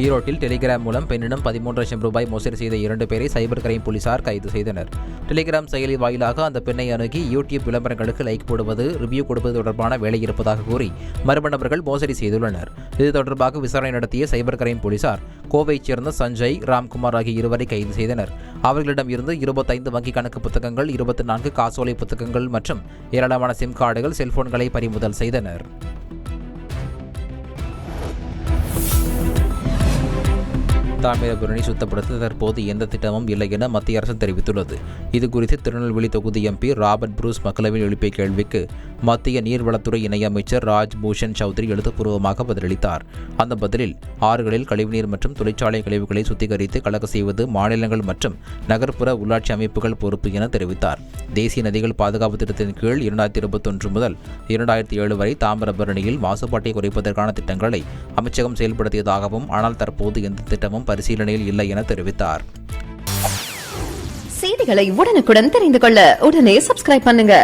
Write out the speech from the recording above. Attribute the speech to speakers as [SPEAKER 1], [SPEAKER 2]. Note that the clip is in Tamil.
[SPEAKER 1] ஈரோட்டில் டெலிகிராம் மூலம் பெண்ணிடம் பதிமூன்று லட்சம் ரூபாய் மோசடி செய்த இரண்டு பேரை சைபர் கிரைம் போலீசார் கைது செய்தனர். டெலிகிராம் செயலி வாயிலாக அந்த பெண்ணை அணுகி யூடியூப் விளம்பரங்களுக்கு லைக் போடுவது ரிவ்யூ கொடுப்பது தொடர்பான வேலை இருப்பதாக கூறி மர்ம நபர்கள் மோசடி செய்துள்ளனர். இது தொடர்பாக விசாரணை நடத்திய சைபர் கிரைம் போலீசார் கோவையைச் சேர்ந்த சஞ்சய் ராம்குமார் ஆகிய இருவரை கைது செய்தனர். அவர்களிடம் இருந்து இருபத்தைந்து வங்கி கணக்கு புத்தகங்கள் இருபத்தி நான்கு காசோலை புத்தகங்கள் மற்றும் ஏராளமான சிம் கார்டுகள் செல்போன்களை பறிமுதல் செய்தனர். தாமிரபரணி சுத்தப்படுத்த தற்போது எந்த திட்டமும் இல்லை என மத்திய அரசு தெரிவித்துள்ளது. இதுகுறித்து திருநெல்வேலி தொகுதி எம்பி ராபர்ட் புரூஸ் மக்களவையில் எழுப்பிய கேள்விக்கு மத்திய நீர்வளத்துறை இணையமைச்சர் ராஜ்பூஷன் சௌத்ரி எழுத்துப்பூர்வமாக பதிலளித்தார். அந்த பதிலில் ஆறுகளில் கழிவுநீர் மற்றும் தொழிற்சாலை கழிவுகளை சுத்திகரித்து கலக்க செய்வது மாநிலங்கள் மற்றும் நகர்ப்புற உள்ளாட்சி அமைப்புகள் பொறுப்பு என தெரிவித்தார். தேசிய நதிகள் பாதுகாப்பு திட்டத்தின் கீழ் இரண்டாயிரத்தி இருபத்தொன்று முதல் இரண்டாயிரத்தி ஏழு வரை தாமிரபரணியில் மாசுபாட்டை குறைப்பதற்கான திட்டங்களை அமைச்சகம் செயல்படுத்தியதாகவும் ஆனால் தற்போது எந்த திட்டமும் பரிசீலனையில் இல்லை என தெரிவித்தார்.
[SPEAKER 2] செய்திகளை உடனுக்குடன் தெரிந்து கொள்ள உடனே சப்ஸ்கிரைப் பண்ணுங்க.